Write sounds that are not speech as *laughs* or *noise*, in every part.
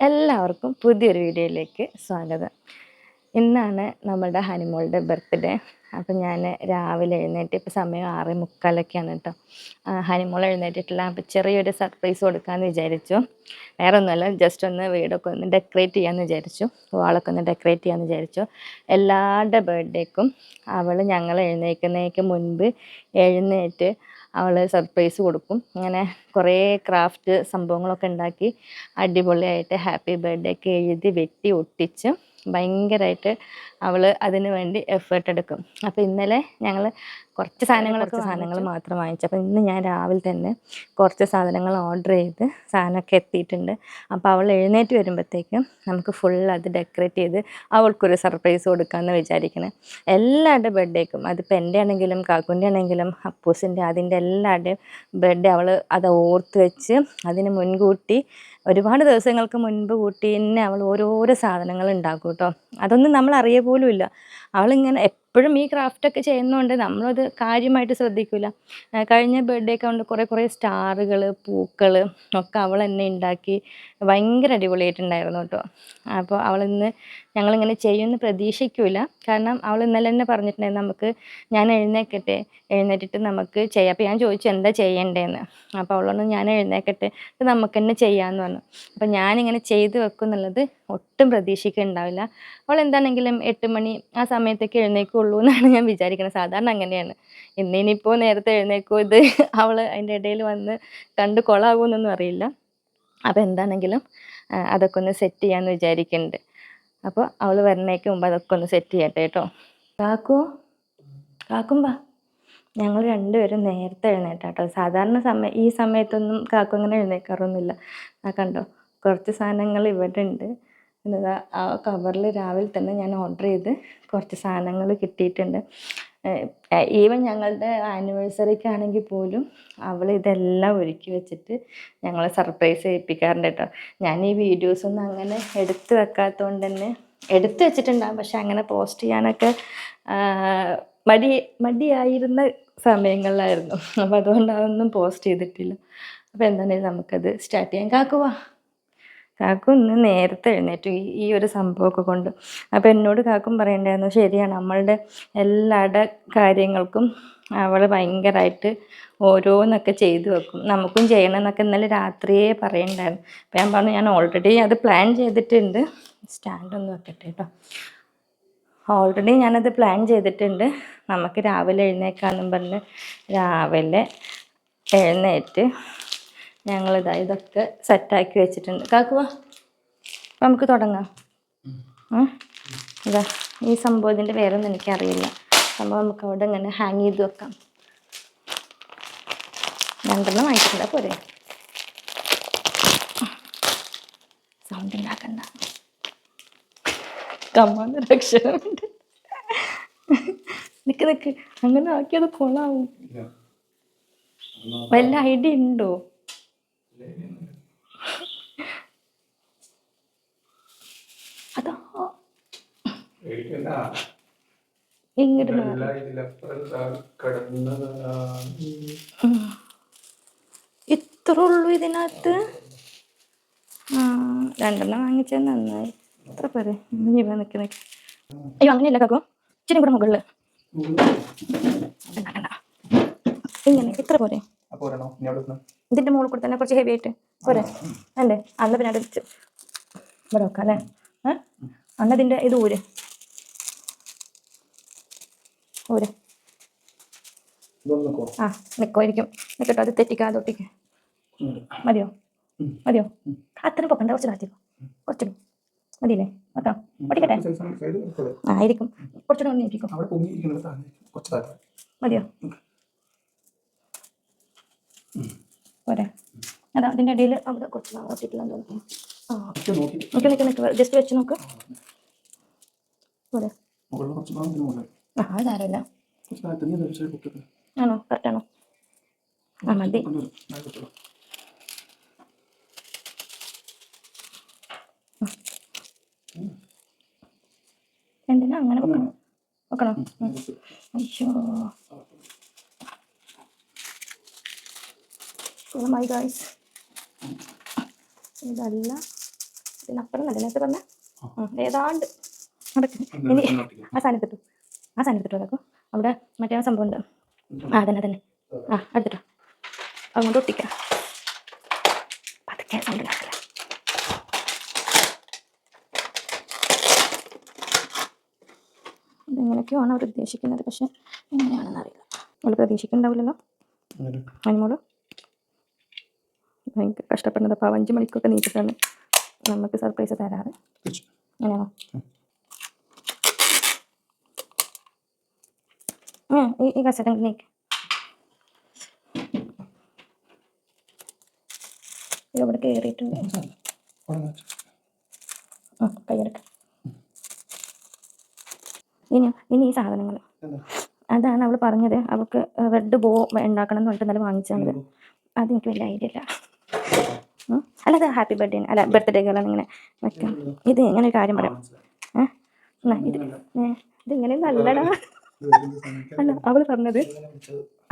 എല്ലാവർക്കും പുതിയൊരു വീഡിയോയിലേക്ക് സ്വാഗതം. ഇന്നാണ് നമ്മുടെ ഹനിമോളുടെ ബർത്ത്ഡേ. അപ്പം ഞാൻ രാവിലെ എഴുന്നേറ്റ് ഇപ്പോൾ സമയം ആറ് മുക്കാലൊക്കെയാണ് കേട്ടോ. ഹനിമോൾ എഴുന്നേറ്റിട്ടില്ല അപ്പം ചെറിയൊരു സർപ്രൈസ് കൊടുക്കാമെന്ന് വിചാരിച്ചു. വേറെ ഒന്നുമല്ല ജസ്റ്റ് ഒന്ന് വീടൊക്കെ ഒന്ന് ഡെക്കറേറ്റ് ചെയ്യാമെന്ന് വിചാരിച്ചു. വാളൊക്കെ ഒന്ന് ഡെക്കറേറ്റ് ചെയ്യാമെന്ന് വിചാരിച്ചു. എല്ലാവരുടെ ബർത്ത്ഡേക്കും അവൾ ഞങ്ങൾ എഴുന്നേൽക്കുന്നതിന് മുൻപ് എഴുന്നേറ്റ് അവൾ സർപ്രൈസ് കൊടുക്കും. അങ്ങനെ കുറേ ക്രാഫ്റ്റ് സംഭവങ്ങളൊക്കെ ഉണ്ടാക്കി അടിപൊളിയായിട്ട് ഹാപ്പി ബർത്ത്ഡേ ഒക്കെ എഴുതി വെട്ടി ഒട്ടിച്ച് ഭയങ്കരമായിട്ട് അവൾ അതിന് വേണ്ടി എഫേർട്ട് എടുക്കും. അപ്പോൾ ഇന്നലെ ഞങ്ങൾ കുറച്ച് സാധനങ്ങളൊക്കെ സാധനങ്ങൾ മാത്രം വാങ്ങിച്ചു. അപ്പം ഇന്ന് ഞാൻ രാവിലെ തന്നെ കുറച്ച് സാധനങ്ങൾ ഓർഡർ ചെയ്ത് സാധനമൊക്കെ എത്തിയിട്ടുണ്ട്. അപ്പോൾ അവൾ എഴുന്നേറ്റ് വരുമ്പോഴത്തേക്കും നമുക്ക് ഫുൾ അത് ഡെക്കറേറ്റ് ചെയ്ത് അവൾക്കൊരു സർപ്രൈസ് കൊടുക്കാമെന്ന് വിചാരിക്കണേ. എല്ലാവരുടെ ബർത്ത്ഡേക്കും അതിപ്പോൾ എന്റെ ആണെങ്കിലും കാക്കുന്റെ ആണെങ്കിലും അപ്പൂസിന്റെ അതിന്റെ എല്ലാവരുടെയും ബർത്ത്ഡേ അവൾ അത് ഓർത്ത് വെച്ച് അതിന് മുൻകൂട്ടി ഒരുപാട് ദിവസങ്ങൾക്ക് മുൻപ് കൂട്ടി തന്നെ അവൾ ഓരോരോ സാധനങ്ങൾ ഉണ്ടാക്കും കേട്ടോ. അതൊന്നും നമ്മൾ അറിയ പോലും ഇല്ല അവളിങ്ങനെ എപ്പോഴും ഈ ക്രാഫ്റ്റൊക്കെ ചെയ്യുന്നതുകൊണ്ട് നമ്മളത് കാര്യമായിട്ട് ശ്രദ്ധിക്കില്ല കഴിഞ്ഞ ബർത്ത്ഡേ ഒക്കെ കൊണ്ട് കുറേ കുറേ സ്റ്റാറുകൾ പൂക്കൾ ഒക്കെ അവൾ തന്നെ ഉണ്ടാക്കി ഭയങ്കര അടിപൊളിയായിട്ടുണ്ടായിരുന്നു കേട്ടോ. അപ്പോൾ അവളിന്ന് ഞങ്ങളിങ്ങനെ ചെയ്യുമെന്ന് പ്രതീക്ഷിക്കൂല. കാരണം അവൾ ഇന്നലെ തന്നെ പറഞ്ഞിട്ടുണ്ടായിരുന്നു നമുക്ക് ഞാൻ എഴുന്നേക്കട്ടെ എഴുന്നേറ്റിട്ട് നമുക്ക് ചെയ്യാം. അപ്പോൾ ഞാൻ ചോദിച്ചു എന്താ ചെയ്യണ്ടേന്ന് അപ്പോൾ അവളോട് ഞാൻ എഴുന്നേക്കട്ടെ ഇത് നമുക്ക് തന്നെ ചെയ്യാമെന്ന് പറഞ്ഞു. അപ്പോൾ ഞാനിങ്ങനെ ചെയ്ത് വെക്കും എന്നുള്ളത് ഒട്ടും പ്രതീക്ഷിക്കുന്നുണ്ടാവില്ല. അവൾ എന്താണെങ്കിലും എട്ട് മണി ആ സമയത്തേക്ക് എഴുന്നേക്കുള്ളൂ എന്നാണ് ഞാൻ വിചാരിക്കുന്നത്. സാധാരണ അങ്ങനെയാണ്. ഇന്നിനിപ്പോൾ നേരത്തെ എഴുന്നേക്കോ ഇത്. അവൾ അതിന്റെ ഇടയിൽ വന്ന് കണ്ട് കൊളാകുമെന്നൊന്നും അറിയില്ല. അപ്പോൾ എന്താണെങ്കിലും അതൊക്കെ ഒന്ന് സെറ്റ് ചെയ്യാമെന്ന് വിചാരിക്കുന്നുണ്ട് അപ്പോൾ അവൾ വരുന്നേക്ക് മുമ്പ് അതൊക്കെ ഒന്ന് സെറ്റ് ചെയ്യട്ടെ കേട്ടോ കാക്കു വാ. ഞങ്ങൾ രണ്ടുപേരും നേരത്തെ എഴുന്നേറ്റാട്ടോ. സാധാരണ സമയം ഈ സമയത്തൊന്നും കാക്കു അങ്ങനെ എഴുന്നേക്കാറൊന്നുമില്ല. ആ കണ്ടോ? കുറച്ച് സാധനങ്ങൾ ഇവിടെ ഉണ്ട്. എന്നതാ ആ കവറിൽ രാവിലെ തന്നെ ഞാൻ ഓർഡർ ചെയ്ത് കുറച്ച് സാധനങ്ങൾ കിട്ടിയിട്ടുണ്ട്. ഈവൻ ഞങ്ങളുടെ ആനിവേഴ്സറിക്കാണെങ്കിൽ പോലും അവൾ ഇതെല്ലാം ഒരുക്കി വെച്ചിട്ട് ഞങ്ങളെ സർപ്രൈസ് ചെയ്യിപ്പിക്കാറുണ്ട് കേട്ടോ ഞാൻ ഈ വീഡിയോസൊന്നും അങ്ങനെ എടുത്തു വെക്കാത്തതുകൊണ്ട് തന്നെ എടുത്തു വെച്ചിട്ടുണ്ടാകും പക്ഷെ അങ്ങനെ പോസ്റ്റ് ചെയ്യാനൊക്കെ മടി മടിയായിരുന്ന സമയങ്ങളിലായിരുന്നു. അപ്പോൾ അതുകൊണ്ട് അതൊന്നും പോസ്റ്റ് ചെയ്തിട്ടില്ല. അപ്പോൾ എന്താണെങ്കിലും നമുക്കത് സ്റ്റാർട്ട് ചെയ്യാൻ കാക്കുവാ കാക്കു ഇന്ന് നേരത്തെ എഴുന്നേറ്റു. ഈ ഒരു സംഭവമൊക്കെ കൊണ്ട്. അപ്പോൾ എന്നോട് കാക്കും പറയണ്ടായിരുന്നു ശരിയാണ് നമ്മളുടെ എല്ലാട കാര്യങ്ങൾക്കും അവൾ ഭയങ്കരമായിട്ട് ഓരോന്നൊക്കെ ചെയ്തു വെക്കും. നമുക്കും ചെയ്യണം എന്നൊക്കെ ഇന്നലെ രാത്രിയേ പറയണ്ടായിരുന്നു. അപ്പോൾ ഞാൻ പറഞ്ഞു ഞാൻ ഓൾറെഡി അത് പ്ലാൻ ചെയ്തിട്ടുണ്ട്. സ്റ്റാൻഡൊന്ന് വെക്കട്ടെ കേട്ടോ ഓൾറെഡി ഞാനത് പ്ലാൻ ചെയ്തിട്ടുണ്ട്. നമുക്ക് രാവിലെ എഴുന്നേക്കാന്നും പറഞ്ഞ് രാവിലെ എഴുന്നേറ്റ് ഞങ്ങളിതാ ഇതൊക്കെ സെറ്റാക്കി വെച്ചിട്ടുണ്ട്. കാക്കുവാ നമുക്ക് തുടങ്ങാം. ഇതാ ഈ സംഭവം ഇതിന്റെ വേറെ ഒന്നും എനിക്കറിയില്ല. സംഭവം നമുക്ക് അവിടെ ഇങ്ങനെ ഹാങ് ചെയ്ത് വെക്കാം. രണ്ടെണ്ണം വാങ്ങിച്ചിട്ടുണ്ടാ പോരെ. സൗണ്ട് ഉണ്ടാക്കണ്ട. അക്ഷരമുണ്ട് നിക്ക് നിക്ക്. അങ്ങനെ ആക്കിയത് കൊള്ളാവും. വല്ല ഐഡിയ ഉണ്ടോ അതാ ഇങ്ങോട്ട് മാറി. ഇത്ര ഉള്ളൂ ഇതിനകത്ത്? രണ്ടെണ്ണം വാങ്ങിച്ച നന്നായി. എത്ര പേര് ഇനി നിക്ക് നിക്ക് അയ്യോ അങ്ങനെയല്ല കാക്കോ. ഇച്ചിരി കൂടെ മുകളിൽ. ഇങ്ങനെ ഇത്ര പോരെ. ഇതിന്റെ മുകളിൽ കൂടെ തന്നെ കുറച്ച് ഹെവി ആയിട്ട്. പോരെ. അല്ലേ? അന്ന് പിന്നെ അടുത്ത് ഇവിടെ വെക്കാം അല്ലേ? അന്നതിന്റെ ഇത് ഊര്. ഊര് ആ നിക്കുമായിരിക്കും നിക്കട്ടോ അത് തെറ്റിക്കാതെ ഒട്ടിക്ക്. മതിയോ? മതിയോ? അത്രയും പൊക്കണ്ട കുറച്ച് കാത്തിക്കോ കുറച്ചിടും മതിയില്ലേ? വെക്കാം ഒട്ടിക്കട്ടെ? ആയിരിക്കും. കുറച്ചുകൂടെ ഒന്ന് സാധനം മതിയോ? പോരെ. അതാ അതിന്റെ ഇടയിൽ അവിടെ കുറച്ച് ഒട്ടിട്ടില്ലെന്ന് തോന്നുന്നു. ആ. ഒക്കെ നോക്കി നിൽക്ക് നിൽക്ക് നിൽക്ക് ജസ്റ്റ് വെച്ച് നോക്ക്. പോരെ. ആ അത് സാരമില്ല കുറച്ച് താഴത്ത് നീ ധരിച്ചാൽ പൊക്കത്ത് ആണോ? കറക്റ്റ് ആണോ? ആ മതി. എന്തിനാ അങ്ങനെ വെക്കണം? വെക്കണോ? അയ്യോ. മൈ ഗായ്സ് ഇതല്ല. പിന്നെ അപ്പുറം നല്ല നേരത്തെ പറഞ്ഞ ഏതാണ്ട്. നടക്ക് ഇനി ആ സാധനം ആ സാധനം എടുത്തിട്ടോ അതൊക്കെ അവിടെ മറ്റേ സംഭവം ഉണ്ട്? ആ അതന്നെ അതന്നെ. ആ എടുത്തിട്ടോ. അതുകൊണ്ട് ഒട്ടിക്കാം. പതുക്കെ സൗണ്ട് ഇതെങ്ങനെയൊക്കെയാണ് അവർ ഉദ്ദേശിക്കുന്നത്? പക്ഷെ എങ്ങനെയാണെന്ന് അറിയില്ല. നമ്മൾ പ്രതീക്ഷിക്കുന്നുണ്ടാവില്ലല്ലോ? അനുമോൾ ഭയങ്കര കഷ്ടപ്പെടുന്നത്. അപ്പോൾ അഞ്ച് മണിക്കൊക്കെ നീച്ചിട്ടാണ് നമുക്ക് സർപ്രൈസ് തരാറ്. അങ്ങനെയാണോ? ഈ ഈ കസേര ഇങ്ങ് നീക്ക് ഇവിടെ കയറിയിട്ടുണ്ട് ആ കൈയെടുക്ക ഇനി ഇനി ഈ സാധനങ്ങൾ അതാണ് അവൾ പറഞ്ഞത് അവൾക്ക് റെഡ് ബോ ഉണ്ടാക്കണം എന്ന് പറഞ്ഞിട്ട് ഇന്നലെ വാങ്ങിച്ചത് അത് എനിക്ക് വലിയ ഐഡിയ ഇല്ല. അല്ല അത് ഹാപ്പി ബർത്ത്ഡേ അല്ല ബർത്ത്ഡേ ഗേളാണ് ഇങ്ങനെ വെക്കാം ഇത് ഇങ്ങനെ ഒരു കാര്യം പറയാം ഏഹ് ഇത് ഇത് ഇങ്ങനെ നല്ലടാ അല്ല അവൾ പറഞ്ഞത്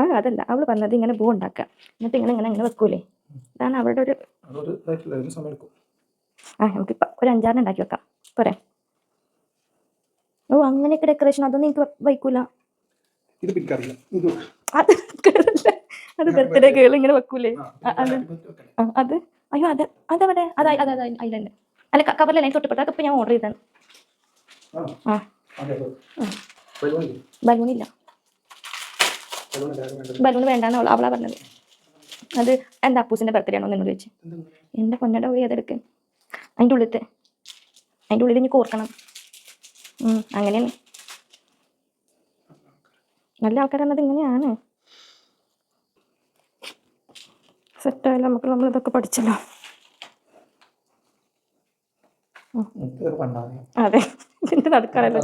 ആ അതല്ല അവൾ പറഞ്ഞത് ഇങ്ങനെ ബോ ഉണ്ടാക്കുക. എന്നിട്ട് ഇങ്ങനെ ഇങ്ങനെ ഇങ്ങനെ വെക്കൂലേ? ഇതാണ് അവളുടെ ഒരു ആ നമുക്കിപ്പോൾ ഒരു അഞ്ചാറിന് ഉണ്ടാക്കി വെക്കാം. പോരെ. ഓ അങ്ങനെയൊക്കെ ഡെക്കറേഷൻ അതൊന്നും എനിക്ക് വയ്ക്കൂല. അത് അത് ബർത്ത്ഡേ കേൾ ഇങ്ങനെ വെക്കൂലേ? ആ, അത് അത് അയ്യോ അതെ അതവിടെ? അത് അതെ അത് അത് അതിലുണ്ട് അല്ല കവറിലല്ല തൊട്ടപ്പെട്ട അതൊക്കെ ഇപ്പൊ ഞാൻ ഓർഡർ ചെയ്താണ് ആ. ബലൂണില്ലേ? ബലൂൺ ഇല്ല ബലൂൺ. വേണ്ടാന്ന് അവളാ പറഞ്ഞത്. അത് എന്റെ അപ്പൂസിന്റെ ബർത്ത്ഡേ ആണോ എന്നോട് ചോദിച്ചു. എന്റെ എന്റെ പൊന്നയുടെ പോയി അതെടുക്ക് അതിന്റെ ഉള്ളിലത്തെ. അതിന്റെ ഉള്ളിൽ ഇനി കോർക്കണം. അങ്ങനെയാണ്. നല്ല ആൾക്കാർ പറഞ്ഞത് ഇങ്ങനെയാണ്. സെറ്റായാലും നമുക്ക് നമ്മൾ ഇതൊക്കെ പഠിച്ചല്ലോ. അതെ. നടക്കാനല്ലോ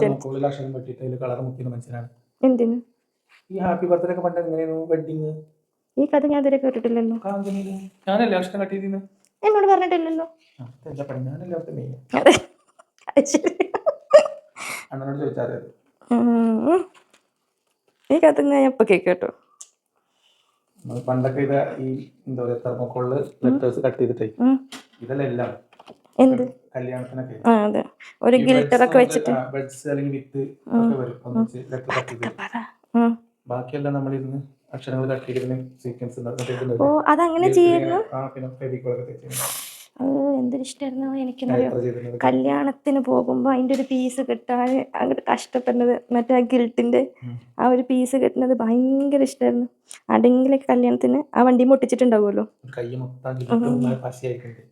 എന്തിന്? ഈ ഹാപ്പി ബർത്ത്ഡേ ഒക്കെ പണ്ട് എങ്ങനെയായിരുന്നു? വെഡിങ് ഈ കഥ ഞാൻ ഇതുവരെ കേട്ടിട്ടില്ലല്ലോ ഞാനല്ലേ അക്ഷരം എന്നോട് പറഞ്ഞിട്ടില്ലല്ലോ. ഈ കഥ ഞാൻ എപ്പോ കേട്ടോ പണ്ടൊക്കെ ഈ എന്താ പറയാ തെർമോക്കോളിൽ ലെറ്റേഴ്സ് കട്ട് ചെയ്തിട്ടേ. ഇതല്ല. എല്ലാം എന്ത്? കല്യാണത്തിനൊക്കെ. അതെ. ഒരു ഗിൽറ്ററൊക്കെ വെച്ചിട്ട്. ബെഡ്സ് അല്ലെങ്കിൽ വിത്ത് ഒക്കെ വരും. ഒന്നിച്ച് ലെറ്റർ ബാക്കിയെല്ലാം നമ്മളിരുന്ന് അക്ഷരങ്ങൾ കട്ട് ചെയ്തിരുന്ന സീക്വൻസ് ഓ അതങ്ങനെ ചെയ്യുന്നു? ആ പിന്നെ ഫെവിക്കോളൊക്കെ ഓ എന്തൊരു ഇഷ്ടമായിരുന്നു എനിക്ക് കല്യാണത്തിന് പോകുമ്പോൾ അതിന്റെ ഒരു പീസ് കിട്ടാൻ അങ്ങോട്ട് കഷ്ടപ്പെടുന്നത് മറ്റേ ആ ഗിൽട്ടിന്റെ ആ ഒരു പീസ് കിട്ടുന്നത് ഭയങ്കര ഇഷ്ടമായിരുന്നു ആരുടെങ്കിലൊക്കെ കല്യാണത്തിന് ആ വണ്ടി മുട്ടിച്ചിട്ടുണ്ടാവുമല്ലോ.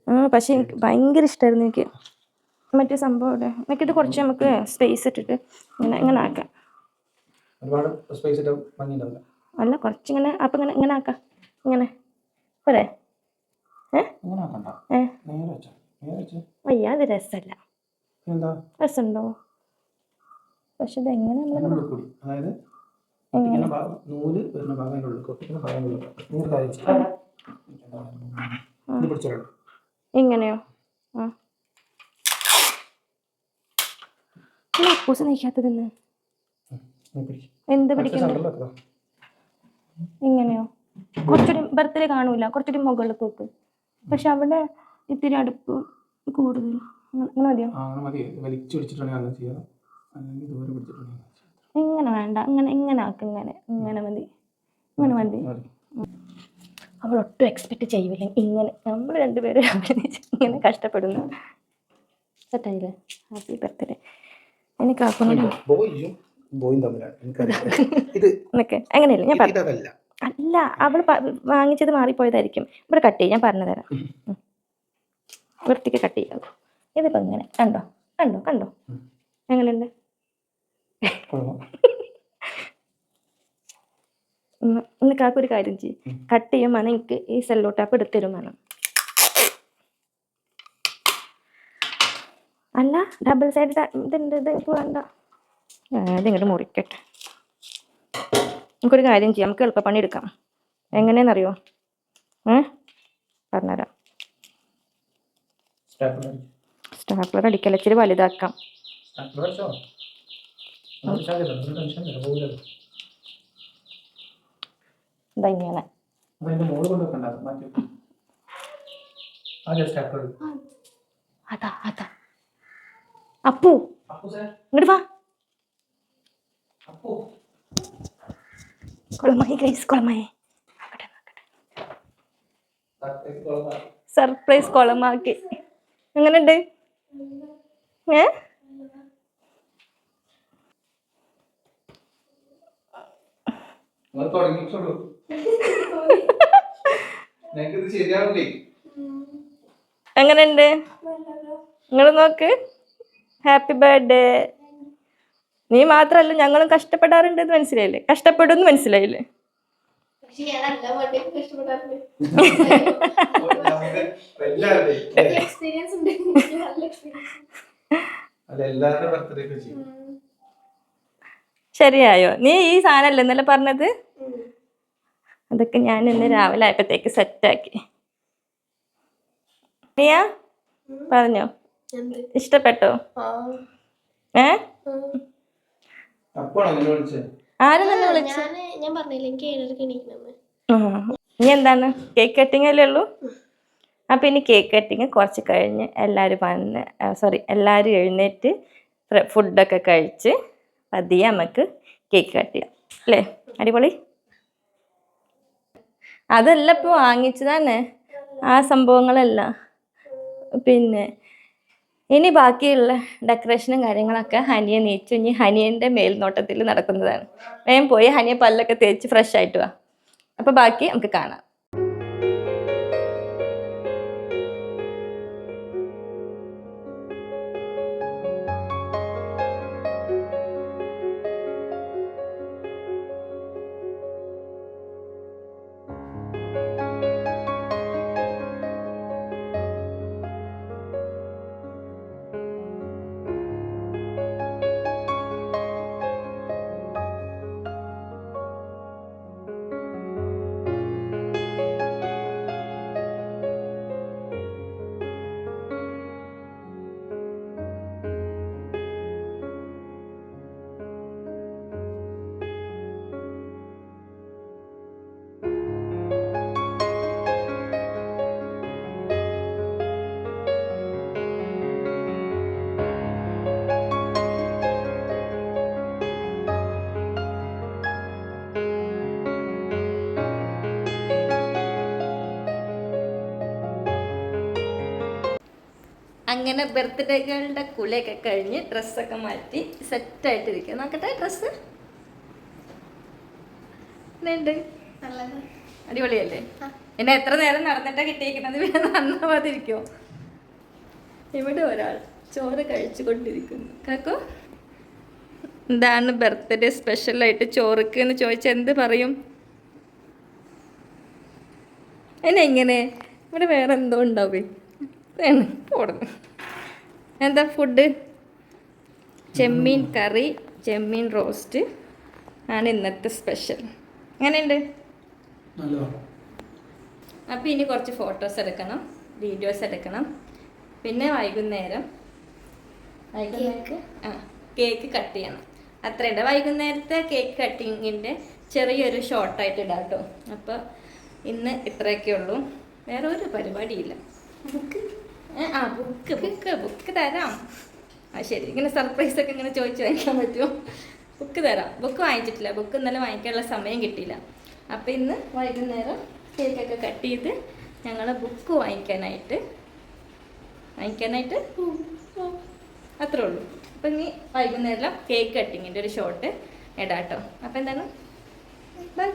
ആ പക്ഷെ എനിക്ക് ഭയങ്കര ഇഷ്ടമായിരുന്നു എനിക്ക്. മറ്റേ സംഭവം ഇവിടെ എനിക്കിത് കുറച്ച് നമുക്ക് സ്പേസ് ഇട്ടിട്ട് ഇങ്ങനെ ഇങ്ങനെ ആക്കാം. അല്ല കുറച്ചിങ്ങനെ അപ്പം ഇങ്ങനെ ഇങ്ങനെ ആക്കാം. ഇങ്ങനെ. പോരെ? അയ്യ അത് രസമല്ല രസമുണ്ടോ പക്ഷെ ഇതെങ്ങനെ അതായത് നൂൽ വരുന്ന ഭാഗം അതിന്റെ ഉള്ളിൽ ഒട്ടിക്കുന്ന ഭാഗം ഉള്ളിൽ നീ ഒരു കാര്യം ചെയ്യ്. ഇത് പിടിച്ചോളൂ. ഇങ്ങനെയോ ആ. നയിക്കാത്തതെന്ന്. എന്ത് പിടിക്കുന്നു? ഇങ്ങനെയോ കുറച്ചുകൂടി ബർത്ത്ഡേ കാണൂല. കുറച്ചുകൂടി മുകളിലേക്ക് വെക്ക് പക്ഷെ അവിടെ ഇത്തിരി അടുപ്പ് കൂടുതൽ. അങ്ങനെ അങ്ങനെ മതിയോ ആ അങ്ങനെ മതി. വലിച്ചു അങ്ങനെ ചെയ്യാം അല്ലെങ്കിൽ ഇതുവരെ പിടിച്ചിട്ടുണ്ടെങ്കിൽ ഇങ്ങനെ വേണ്ട. അങ്ങനെ ഇങ്ങനെ ആക്ക്. ഇങ്ങനെ ഇങ്ങനെ മതി. ഇങ്ങനെ മതി അവൾ ഒട്ടും എക്സ്പെക്ട് ചെയ്യില്ല. ഇങ്ങനെ. നമ്മൾ രണ്ടുപേരും ഇങ്ങനെ കഷ്ടപ്പെടുന്നു. സെറ്റായില്ലേ ഹാപ്പി ബർത്ത്ഡേ എനിക്ക് ആക്കുന്നുണ്ട് ബോയും ബോയും തമ്മിലാണ്. എനിക്കറിയാം ഇത് *laughs* അങ്ങനെയല്ല? ഞാൻ പറഞ്ഞു അല്ല അവൾ വാങ്ങിച്ചത് മാറിപ്പോയതായിരിക്കും. ഇവിടെ കട്ട് ചെയ്യും ഞാൻ പറഞ്ഞു തരാം. വൃത്തിക്ക് കട്ട് ചെയ്യാം. ഇതിപ്പോൾ ഇങ്ങനെ. കണ്ടോ? കണ്ടോ? കണ്ടോ. എങ്ങനെയുണ്ട്? ഇന്ന് ഇന്ന് ഒരു കാര്യം ചെയ്യും. കട്ട് ചെയ്യും വേണം എനിക്ക് ഈ സെല്ലോ ടാപ്പ് എടുത്തരും വേണം. അല്ല ഡബിൾ സൈഡ് ഇതിന്റെ ഇത് വേണ്ട. ഇതിങ്ങോട്ട് മുറിക്കട്ടെ. നമുക്കൊരു കാര്യം ചെയ്യാം. നമുക്ക് എളുപ്പപ്പണി എടുക്കാം എങ്ങനെയെന്നറിയോ? ഏ? പറഞ്ഞുതരാം. സ്റ്റാപ്ലർ അടിക്കല ഇച്ചിരി വലുതാക്കാം. ഇതങ്ങനെ അതാ അതാ. അപ്പു. ഇങ്ങോട്ട് വാ. അപ്പു. കുളമായി ഗൈസ് കുളമായി. സർപ്രൈസ് കുളമാക്കി. എങ്ങനെയുണ്ട്? ഏ? എങ്ങനെയുണ്ട്? നിങ്ങൾ നോക്ക്. ഹാപ്പി ബർത്ത്ഡേ നീ മാത്രല്ല ഞങ്ങളും കഷ്ടപ്പെടാറുണ്ട് എന്ന് മനസ്സിലായില്ലേ? കഷ്ടപ്പെടും മനസ്സിലായില്ലേ? ശരിയായോ? നീ ഈ സാധനല്ലേ ഇന്നലെ പറഞ്ഞത്? അതൊക്കെ ഞാൻ ഇന്ന് രാവിലെ ആയപ്പോഴത്തേക്ക് സെറ്റാക്കി ആക്കി. പറഞ്ഞോ? ഇഷ്ടപ്പെട്ടോ? ആ. ഏ? ആരും തന്നെ വിളിച്ചു? ഞാൻ ഞാൻ പറഞ്ഞില്ല എനിക്ക് ഏഴരക്ക് എണീക്കണമെന്ന് ആ. ഇനി എന്താണ്? കേക്ക് കട്ടിങ് അല്ലേ ഉള്ളൂ? അപ്പം ഇനി കേക്ക് കട്ടിങ് കുറച്ച് കഴിഞ്ഞ് എല്ലാവരും വന്ന് സോറി എല്ലാവരും എഴുന്നേറ്റ് ഫുഡൊക്കെ കഴിച്ച് പതിയെ നമുക്ക് കേക്ക് കട്ട് ചെയ്യാം. അല്ലേ? അടിപൊളി. അതല്ല ഇപ്പോൾ വാങ്ങിച്ചതാണ് ആ സംഭവങ്ങളല്ല. പിന്നെ ഇനി ബാക്കിയുള്ള ഡെക്കറേഷനും കാര്യങ്ങളൊക്കെ ഹനിയെ നീച്ചു. ഇനി ഹനിയന്റെ മേൽനോട്ടത്തിൽ നടക്കുന്നതാണ്. വേഗം പോയി ഹനിയെ പല്ലൊക്കെ തേച്ച് ഫ്രഷ് ആയിട്ട് വാ. അപ്പോൾ ബാക്കി നമുക്ക് കാണാം. അങ്ങനെ ബർത്ത്ഡേകളുടെ കുളിയൊക്കെ കഴിഞ്ഞ് ഡ്രസ്സൊക്കെ മാറ്റി സെറ്റായിട്ടിരിക്കുക നോക്കട്ടെ ഡ്രസ്സ് ഉണ്ട് അടിപൊളിയല്ലേ? എന്നെ എത്ര നേരം നടന്നിട്ടാ കിട്ടിയിരിക്കുന്നത് പിന്നെ നന്നാവാതിരിക്കോ ഇവിടെ ഒരാൾ ചോറ് കഴിച്ചു കൊണ്ടിരിക്കുന്നു കാക്കോ എന്താണ് ബർത്ത്ഡേ സ്പെഷ്യലായിട്ട് ചോറുക്ക് എന്ന് ചോദിച്ചാൽ എന്ത് പറയും? എന്നെ ഇങ്ങനെ ഇവിടെ വേറെ എന്തോ ഉണ്ടാവേ? വേണം പോടുന്നു. എന്താ ഫുഡ് ചെമ്മീൻ കറി ചെമ്മീൻ റോസ്റ്റ് ആണ് ഇന്നത്തെ സ്പെഷ്യൽ എങ്ങനെയുണ്ട്? അപ്പം അപ്പോൾ ഇനി കുറച്ച് ഫോട്ടോസ് എടുക്കണം വീഡിയോസ് എടുക്കണം. പിന്നെ വൈകുന്നേരം വൈകുന്നേരത്ത് ആ കേക്ക് കട്ട് ചെയ്യണം. അത്രയുണ്ട് വൈകുന്നേരത്തെ കേക്ക് കട്ടിങ്ങിന്റെ ചെറിയൊരു ഷോർട്ടായിട്ട് ഇടാം കേട്ടോ അപ്പോൾ ഇന്ന് ഇത്രയൊക്കെ ഉള്ളൂ വേറെ ഒരു പരിപാടിയില്ല. ബുക്ക് ആ ബുക്ക് ബുക്ക് ബുക്ക് തരാം. ആ ശരി ഇങ്ങനെ സർപ്രൈസ് ഒക്കെ ഇങ്ങനെ ചോദിച്ചു വാങ്ങിക്കാൻ പറ്റുമോ? ബുക്ക് തരാം. ബുക്ക് വാങ്ങിച്ചിട്ടില്ല. ബുക്ക് ഇന്നലെ വാങ്ങിക്കാനുള്ള സമയം കിട്ടിയില്ല. അപ്പോൾ ഇന്ന് വൈകുന്നേരം കേക്കൊക്കെ കട്ട് ചെയ്ത് ഞങ്ങൾ ബുക്ക് വാങ്ങിക്കാനായിട്ട് വാങ്ങിക്കാനായിട്ട് അത്രേ ഉള്ളൂ. അപ്പം ഇനി വൈകുന്നേരം കേക്ക് കട്ടിങ്ങിന്റെ ഒരു ഷോട്ട് ഇടാട്ടോ. അപ്പം എന്താണ് ബൈ